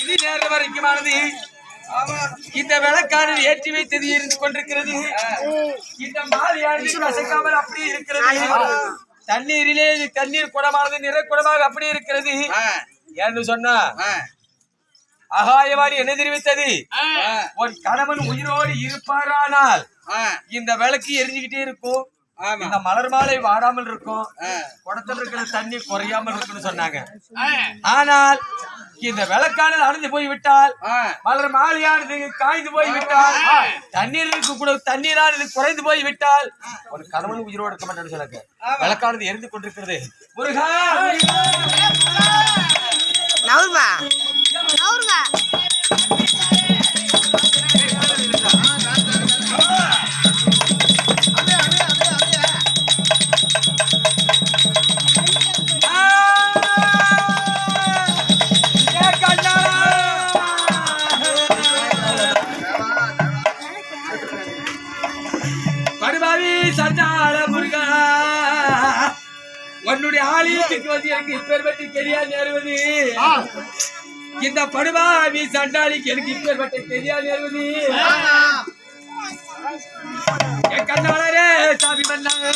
இது நேரம் வரைக்குமானது. இந்த விளக்கானது ஏற்றி வைத்தது இருந்து கொண்டிருக்கிறது. இந்த மாலையானது கசக்காமல் அப்படியே இருக்கிறது. தண்ணீரிலே தண்ணீர் குடமானது நிற குடமாக அப்படியே இருக்கிறது. ஏன்னு சொன்னா அகாயவாணி என்ன தெரிவித்தது? உன் கணவன் உயிரோடு இருப்பாரானால் இந்த விளக்கு எரிஞ்சுக்கிட்டே இருக்கும். இந்த மலர் மாலை வாடாமல் இருக்கும் குடத்துல இருக்கிற தண்ணி குறையாமல் இருக்குன்னு சொன்னாங்க. ஆனால் இந்த விளக்கானது அணைந்து போய் விட்டால் மலர் மாலையானது காய்ந்து போய் விட்டால் தண்ணீருக்கு கூட தண்ணீரானது குறைந்து போய் விட்டால் ஒரு கணவன் உயிரோடு இருக்க மாட்டேன்னு சொன்னாங்க விளக்கானது எரிந்து கொண்டிருக்கிறது. முருகா! ஆலயத்துக்கு வந்து எனக்கு இப்பேர் பற்றி தெரியாது நேருவது இந்த படுபாவி சண்டாளிக்கு எனக்கு இப்பேர் பற்றி தெரியாது நேருவது என் கண்ணாளரே சாமி பண்ணாங்க.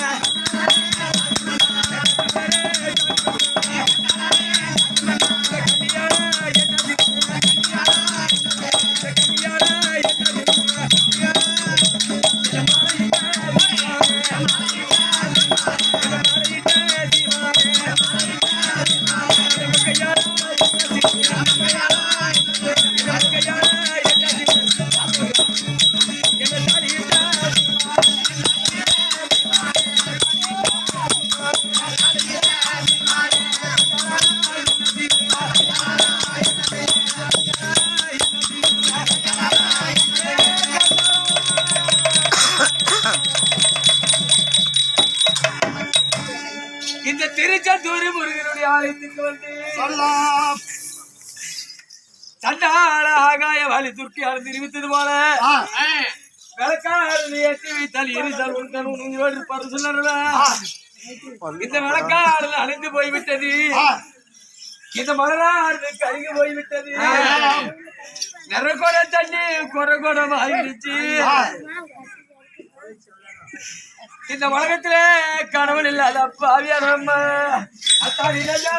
இந்த திருச்செந்தூர் முருகனுடைய ஆலயத்துக்கு வந்து சண்டாள ஆகாய வழி துர்க்கி அழுந்து நிமித்தது போல. விளக்காடு ஏற்றி வைத்தால் எரிசால் உன் உங்களோடு இருப்பார் சொன்னார்ல. இந்த விளக்காடு அழிந்து போய்விட்டது. இந்த மலராடு கருகி போய்விட்டது. நிற கொட தண்ணி கொடம் ஆயிடுச்சு இந்த உலகத்துல கணவன் இல்லாத பாவியா நம்ம அத்தாடி ராஜா.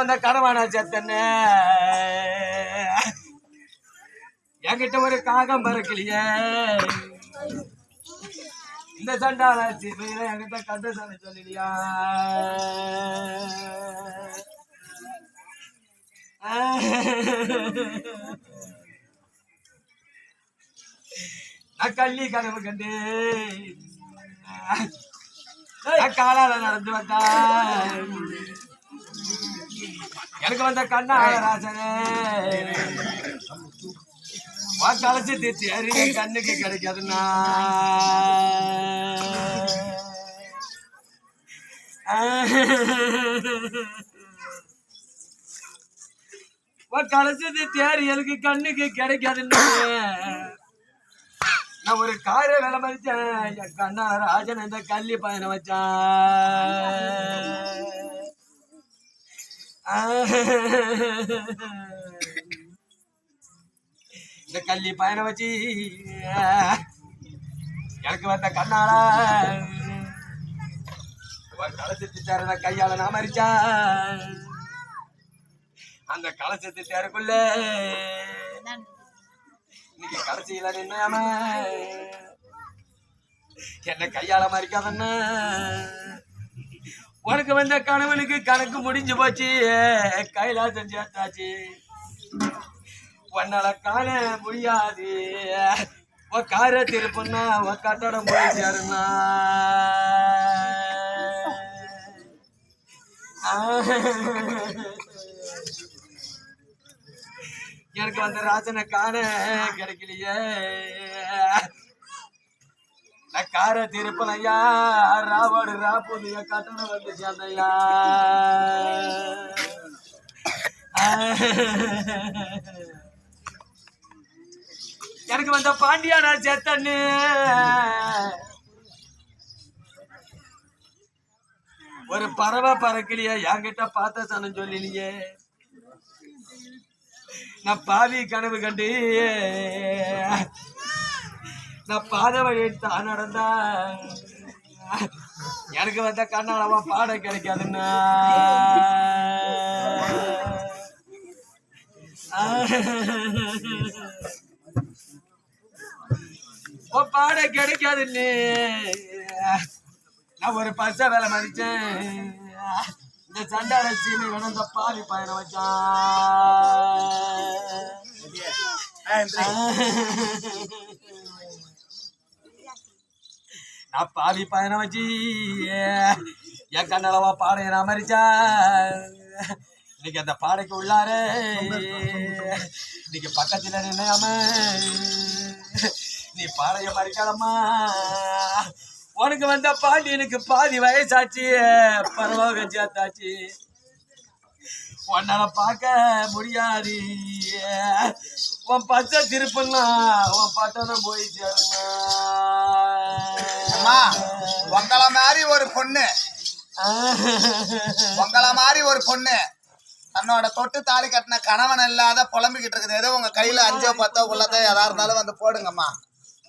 வந்த கடவானா செத்தன என்கிட்ட ஒரு காகம் பறக்கலையே. இந்த சண்டாளாச்சு என்கிட்ட கண்ட சாமி சொல்லலையா நான் கள்ளி கனவு கண்டு காலால நடந்து வந்தா எனக்கு வந்த கண்ணா ராசனே கலைச்சு தீர்த்தி கண்ணுக்கு கிடைக்காதுன்னா கலைச்சது தேர் எனக்கு கண்ணுக்கு கிடைக்காதுன்னு நான் ஒரு கார வேலை மதிச்சேன் என் கண்ணா ராஜன் இந்த கள்ளி பயணம் வச்சான். இந்த கல்வி பயணம் வச்சு எனக்கு வந்த கண்ணால ஒரு கலசத்து கையால நான் மறிச்சா அந்த கலசத்து தேருக்குள்ள இன்னைக்கு கடைசியில நின்னாம என்ன கையால மறிக்காதன்னா உனக்கு வந்த கணவனுக்கு கணக்கு முடிஞ்சு போச்சு. கைலாசம் சேர்த்தாச்சு. உன்னால காண முடியாது. உன் கார திருப்புன்னா உன் கட்டடம் போய் சேருமா. எனக்கு வந்த ராஜனை காண கிடைக்கலையே. நான் கார திருப்பனையா ராவடு ராப்புதிய கட்டணம் வந்து சேர்ந்தையா? எனக்கு வந்த பாண்டியா நான் செத்தன்னு. ஒரு பறவை பறக்கலையா என்கிட்ட பார்த்த சனம் சொல்லினியே. நான் பாவி கனவு கண்டு. நான் பாத வழித்தான் தான் நடந்தா எனக்கு வந்த கண்ணாலவா பாட கிடைக்காதுன்னா ஓ பாட கிடைக்காதுன்னு நான் ஒரு பச வேலை மதிச்சேன் இந்த சண்டால சீமை வேணும் இந்த பாவி பயணம் வச்சான் நான் பாவி பயணம் வச்சு என் கண்ணளவா பாடைய நான் மறிச்சா இன்னைக்கு அந்த பாடைக்கு உள்ளாரு. இன்னைக்கு பக்கத்துல நின்னாம நீ பாடைய மறிக்கலம்மா உனக்கு வந்த பாண்டியனுக்கு பாதி வயசாச்சு. பரவாயில்ல சேர்த்தாச்சு உன்னால பார்க்க முடியாது. உன் பச்சை திருப்புன்னா உன் பட்டணம் போய் அம்மா உங்கள மாதிரி ஒரு பொண்ணு. உங்கள மாதிரி ஒரு பொண்ணு. தன்னோட தொட்டு தாலி கட்டின கணவன் இல்லாத புலம்பிக்கிட்டு இருக்குது. ஏதோ உங்க கையில அஞ்சோ பத்தோ உள்ளதோ எதா இருந்தாலும் வந்து போடுங்கம்மா.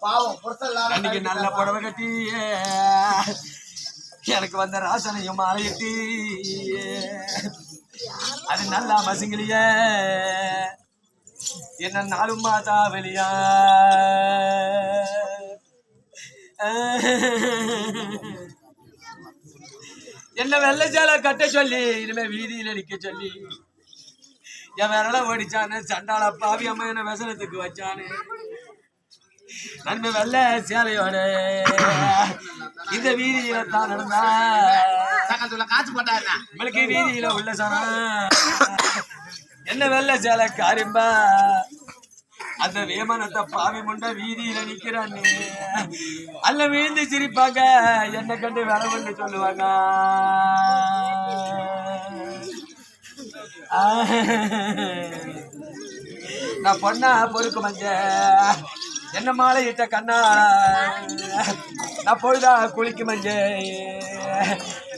பாவம் புருஷன் அன்னைக்கு நல்ல புடவை கட்டி எனக்கு வந்த ராசனையும் மாலையிட்டு அது நல்லா மசிங்கலிய. என்ன நாளும் மாதா வெளியா? என்ன வெள்ளச்சால சேலை கட்ட சொல்லி இனிமே வீதியில் நிக்க சொல்லி. என் விரல ஓடிச்சானு சண்டாள பாவி அம்மா என்ன விசனத்துக்கு வச்சானு. நன்மை வெள்ள சேலையோட. இந்த வீதியில தான் நடந்தா. காசு போட்டாருண்ணா உங்களுக்கு வீதியில உள்ள சனா என்ன வெள்ள சேலை காரிம்பா? அந்த வேமனத்தை பாவி முண்ட வீதியில நிக்கிறான்னு அல்ல வீழ்ந்து சிரிப்பாங்க. என்ன கண்டு விளவுன்னு சொல்லுவாங்க. நான் பொண்ணா பொறுக்கு மஞ்ச. என்ன மாலை இட்ட கண்ணா? நான் பொழுதா குளிக்கு மஞ்சே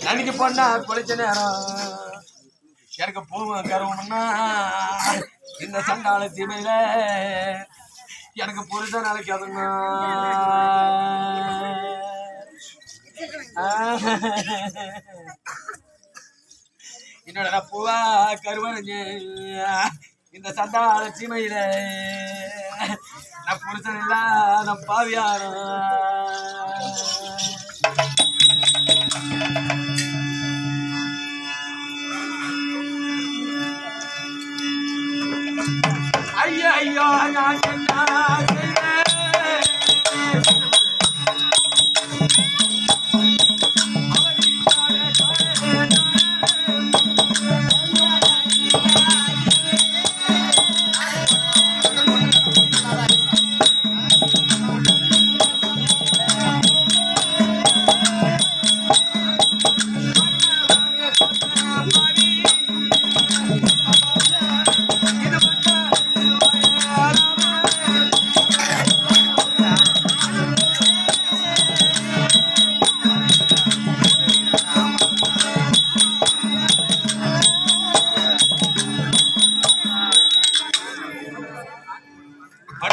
அன்னைக்கு பொண்ணா குளிச்ச நேரம். எனக்கு பூவும் கருவம்னா இந்த சண்டால சீமையில எனக்கு புரித நினைக்காதுங்க என்னோட பூவா கருவனைஞ்சு இந்த சண்டால சீமையில நான் புருஷன் இல்ல நான் ஐயா ஐயோ ஐயோ நான் என்ன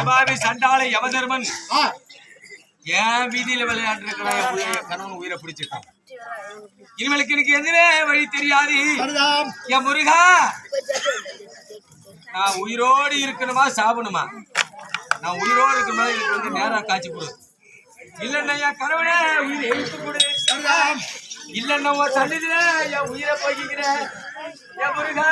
படுபாவி சண்டாளை யமதர்மன். ஏன் வீதியில விளையாண்டு கணவன் உயிரை பிடிச்சிருக்கான் இனிமேலுக்கு எனக்கு எதுவே வழி தெரியாது. என் முருகா நான் உயிரோடு இருக்கணுமா சாப்பிடணுமா நான் உயிரோடு இருக்கணுமா எனக்கு வந்து நேரா காய்ச்சி கொடு. இல்லைன்னா என் கணவனே உயிரை எழுத்து கொடு. இல்லைன்னா உன் தண்ணிதுல என் உயிரை போய்க்கிறேன் என் முருகா